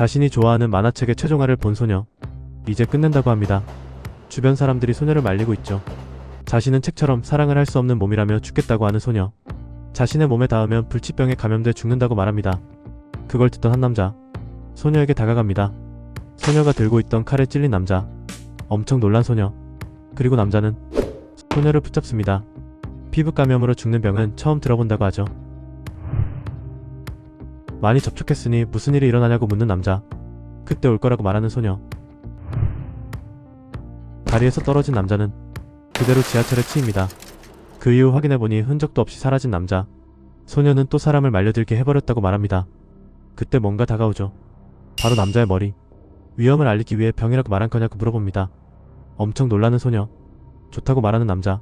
자신이 좋아하는 만화책의 최종화를 본 소녀. 이제 끝낸다고 합니다. 주변 사람들이 소녀를 말리고 있죠. 자신은 책처럼 사랑을 할 수 없는 몸이라며 죽겠다고 하는 소녀. 자신의 몸에 닿으면 불치병에 감염돼 죽는다고 말합니다. 그걸 듣던 한 남자. 소녀에게 다가갑니다. 소녀가 들고 있던 칼에 찔린 남자. 엄청 놀란 소녀. 그리고 남자는 소녀를 붙잡습니다. 피부 감염으로 죽는 병은 처음 들어본다고 하죠. 많이 접촉했으니 무슨 일이 일어나냐고 묻는 남자. 그때 올 거라고 말하는 소녀. 다리에서 떨어진 남자는 그대로 지하철에 치입니다. 그 이후 확인해보니 흔적도 없이 사라진 남자. 소녀는 또 사람을 말려들게 해버렸다고 말합니다. 그때 뭔가 다가오죠. 바로 남자의 머리. 위험을 알리기 위해 병이라고 말한 거냐고 물어봅니다. 엄청 놀라는 소녀. 좋다고 말하는 남자.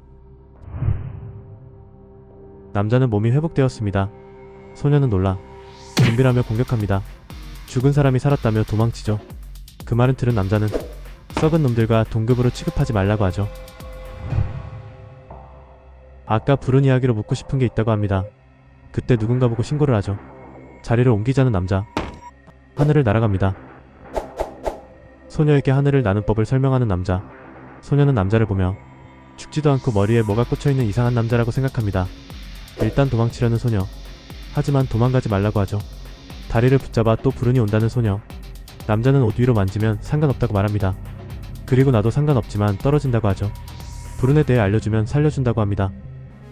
남자는 몸이 회복되었습니다. 소녀는 놀라 준비라며 공격합니다. 죽은 사람이 살았다며 도망치죠. 그 말은 들은 남자는 썩은 놈들과 동급으로 취급하지 말라고 하죠. 아까 부른 이야기로 묻고 싶은 게 있다고 합니다. 그때 누군가 보고 신고를 하죠. 자리를 옮기자는 남자. 하늘을 날아갑니다. 소녀에게 하늘을 나는 법을 설명하는 남자. 소녀는 남자를 보며 죽지도 않고 머리에 뭐가 꽂혀있는 이상한 남자라고 생각합니다. 일단 도망치려는 소녀. 하지만 도망가지 말라고 하죠. 다리를 붙잡아 또 불운이 온다는 소녀. 남자는 옷 위로 만지면 상관없다고 말합니다. 그리고 나도 상관없지만 떨어진다고 하죠. 불운에 대해 알려주면 살려준다고 합니다.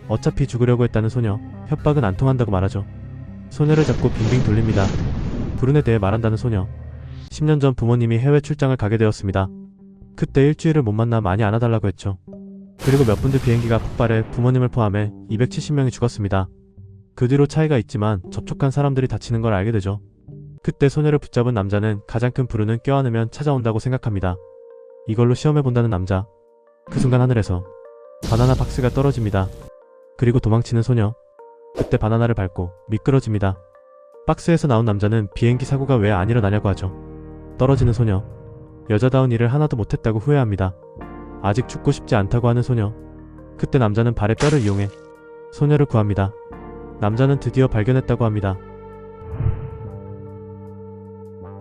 어차피 죽으려고 했다는 소녀. 협박은 안 통한다고 말하죠. 소녀를 잡고 빙빙 돌립니다. 불운에 대해 말한다는 소녀. 10년 전 부모님이 해외 출장을 가게 되었습니다. 그때 일주일을 못 만나 많이 안아달라고 했죠. 그리고 몇 분 뒤 비행기가 폭발해 부모님을 포함해 270명이 죽었습니다. 그 뒤로 차이가 있지만 접촉한 사람들이 다치는 걸 알게 되죠. 그때 소녀를 붙잡은 남자는 가장 큰 불운은 껴안으면 찾아온다고 생각합니다. 이걸로 시험해본다는 남자. 그 순간 하늘에서 바나나 박스가 떨어집니다. 그리고 도망치는 소녀. 그때 바나나를 밟고 미끄러집니다. 박스에서 나온 남자는 비행기 사고가 왜 안 일어나냐고 하죠. 떨어지는 소녀. 여자다운 일을 하나도 못했다고 후회합니다. 아직 죽고 싶지 않다고 하는 소녀. 그때 남자는 발의 뼈를 이용해 소녀를 구합니다. 남자는 드디어 발견했다고 합니다.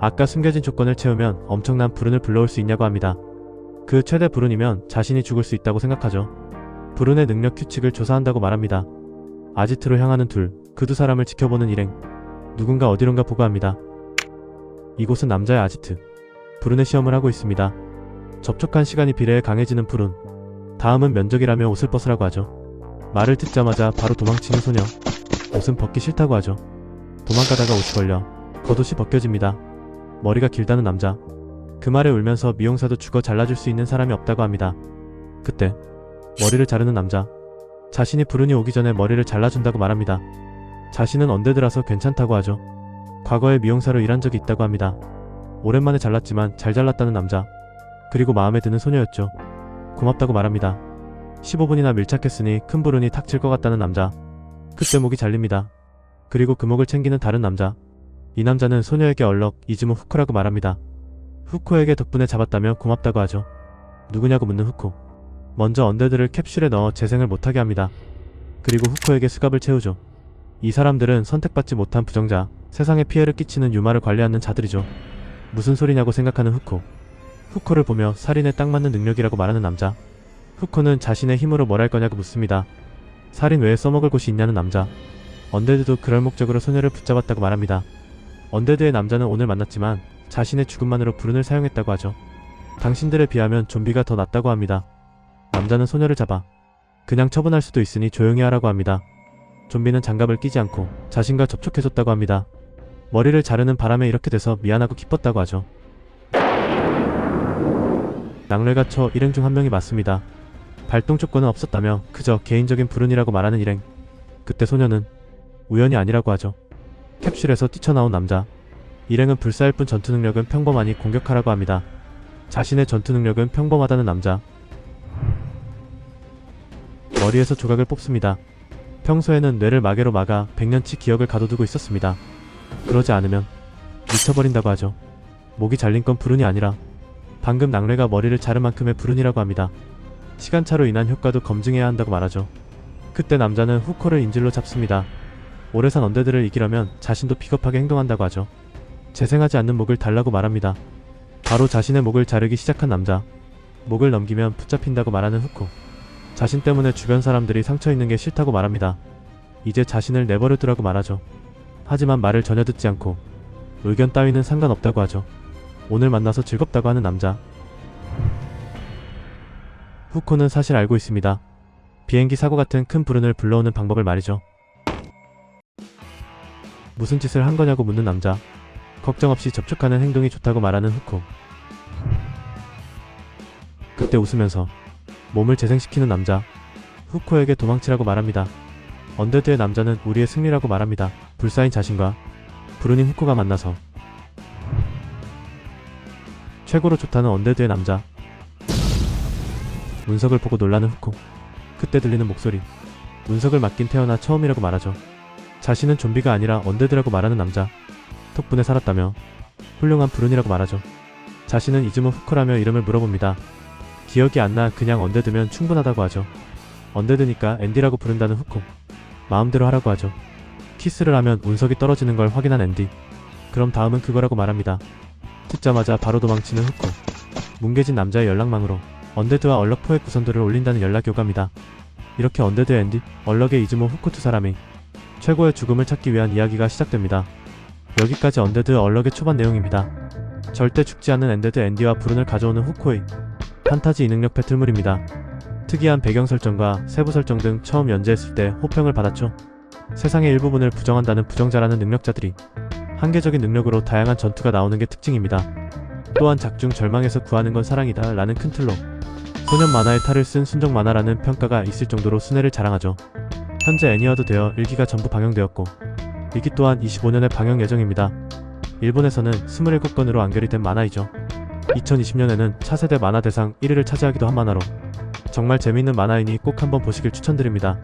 아까 숨겨진 조건을 채우면 엄청난 불운을 불러올 수 있냐고 합니다. 그 최대 불운이면 자신이 죽을 수 있다고 생각하죠. 불운의 능력 규칙을 조사한다고 말합니다. 아지트로 향하는 둘, 그 두 사람을 지켜보는 일행. 누군가 어디론가 보고합니다. 이곳은 남자의 아지트. 불운의 시험을 하고 있습니다. 접촉한 시간이 비례해 강해지는 불운. 다음은 면적이라며 옷을 벗으라고 하죠. 말을 듣자마자 바로 도망치는 소녀. 옷은 벗기 싫다고 하죠. 도망가다가 옷이 걸려 겉옷이 벗겨집니다. 머리가 길다는 남자. 그 말에 울면서 미용사도 죽어 잘라줄 수 있는 사람이 없다고 합니다. 그때 머리를 자르는 남자. 자신이 불운이 오기 전에 머리를 잘라준다고 말합니다. 자신은 언데드라서 괜찮다고 하죠. 과거에 미용사로 일한 적이 있다고 합니다. 오랜만에 잘랐지만 잘 잘랐다는 남자. 그리고 마음에 드는 소녀였죠. 고맙다고 말합니다. 15분이나 밀착했으니 큰 불운이 탁칠 것 같다는 남자. 그때 목이 잘립니다. 그리고 그 목을 챙기는 다른 남자. 이 남자는 소녀에게 얼럭 이즈모 후코라고 말합니다. 후코에게 덕분에 잡았다며 고맙다고 하죠. 누구냐고 묻는 후코. 먼저 언데드를 캡슐에 넣어 재생을 못하게 합니다. 그리고 후코에게 수갑을 채우죠. 이 사람들은 선택받지 못한 부정자, 세상에 피해를 끼치는 유마를 관리하는 자들이죠. 무슨 소리냐고 생각하는 후코. 후코를 보며 살인에 딱 맞는 능력이라고 말하는 남자. 후코는 자신의 힘으로 뭘 할 거냐고 묻습니다. 살인 외에 써먹을 곳이 있냐는 남자. 언데드도 그럴 목적으로 소녀를 붙잡았다고 말합니다. 언데드의 남자는 오늘 만났지만 자신의 죽음만으로 불운을 사용했다고 하죠. 당신들에 비하면 좀비가 더 낫다고 합니다. 남자는 소녀를 잡아 그냥 처분할 수도 있으니 조용히 하라고 합니다. 좀비는 장갑을 끼지 않고 자신과 접촉해줬다고 합니다. 머리를 자르는 바람에 이렇게 돼서 미안하고 기뻤다고 하죠. 낙뢰가 쳐 일행 중 한 명이 맞습니다. 발동 조건은 없었다며 그저 개인적인 불운이라고 말하는 일행. 그때 소녀는 우연이 아니라고 하죠. 캡슐에서 뛰쳐나온 남자. 일행은 불사일 뿐 전투 능력은 평범하니 공격하라고 합니다. 자신의 전투 능력은 평범하다는 남자. 머리에서 조각을 뽑습니다. 평소에는 뇌를 마개로 막아 100년치 기억을 가둬두고 있었습니다. 그러지 않으면 미쳐버린다고 하죠. 목이 잘린 건 불운이 아니라 방금 낙뢰가 머리를 자른 만큼의 불운이라고 합니다. 시간차로 인한 효과도 검증해야 한다고 말하죠. 그때 남자는 후코를 인질로 잡습니다. 오래 산 언데드를 이기려면 자신도 비겁하게 행동한다고 하죠. 재생하지 않는 목을 달라고 말합니다. 바로 자신의 목을 자르기 시작한 남자. 목을 넘기면 붙잡힌다고 말하는 후코. 자신 때문에 주변 사람들이 상처 있는 게 싫다고 말합니다. 이제 자신을 내버려 두라고 말하죠. 하지만 말을 전혀 듣지 않고 의견 따위는 상관없다고 하죠. 오늘 만나서 즐겁다고 하는 남자. 후코는 사실 알고 있습니다. 비행기 사고 같은 큰 불운을 불러오는 방법을 말이죠. 무슨 짓을 한 거냐고 묻는 남자. 걱정 없이 접촉하는 행동이 좋다고 말하는 후코. 그때 웃으면서 몸을 재생시키는 남자. 후코에게 도망치라고 말합니다. 언데드의 남자는 우리의 승리라고 말합니다. 불사인 자신과 불운인 후코가 만나서 최고로 좋다는 언데드의 남자. 운석을 보고 놀라는 후코. 그때 들리는 목소리. 운석을 맡긴 태어나 처음이라고 말하죠. 자신은 좀비가 아니라 언데드라고 말하는 남자. 덕분에 살았다며 훌륭한 불운이라고 말하죠. 자신은 이즈모 후코라며 이름을 물어봅니다. 기억이 안 나 그냥 언데드면 충분하다고 하죠. 언데드니까 앤디라고 부른다는 후코. 마음대로 하라고 하죠. 키스를 하면 운석이 떨어지는 걸 확인한 앤디. 그럼 다음은 그거라고 말합니다. 듣자마자 바로 도망치는 후코. 뭉개진 남자의 연락망으로 언데드와 얼럭 포획 구선들을 올린다는 연락이 오갑니다. 이렇게 언데드 앤디, 얼럭의 이즈모 후코 두 사람이 최고의 죽음을 찾기 위한 이야기가 시작됩니다. 여기까지 언데드 얼럭의 초반 내용입니다. 절대 죽지 않는 엔데드 앤디와 불운을 가져오는 후코의 판타지 이능력 배틀물입니다. 특이한 배경 설정과 세부 설정 등 처음 연재했을 때 호평을 받았죠. 세상의 일부분을 부정한다는 부정자라는 능력자들이 한계적인 능력으로 다양한 전투가 나오는 게 특징입니다. 또한 작중 절망에서 구하는 건 사랑이다 라는 큰 틀로 소년 만화의 탈을 쓴 순정 만화라는 평가가 있을 정도로 순회를 자랑하죠. 현재 애니화도 되어 1기가 전부 방영되었고 2기 또한 25년에 방영 예정입니다. 일본에서는 27건으로 완결이 된 만화이죠. 2020년에는 차세대 만화 대상 1위를 차지하기도 한 만화로 정말 재미있는 만화이니 꼭 한번 보시길 추천드립니다.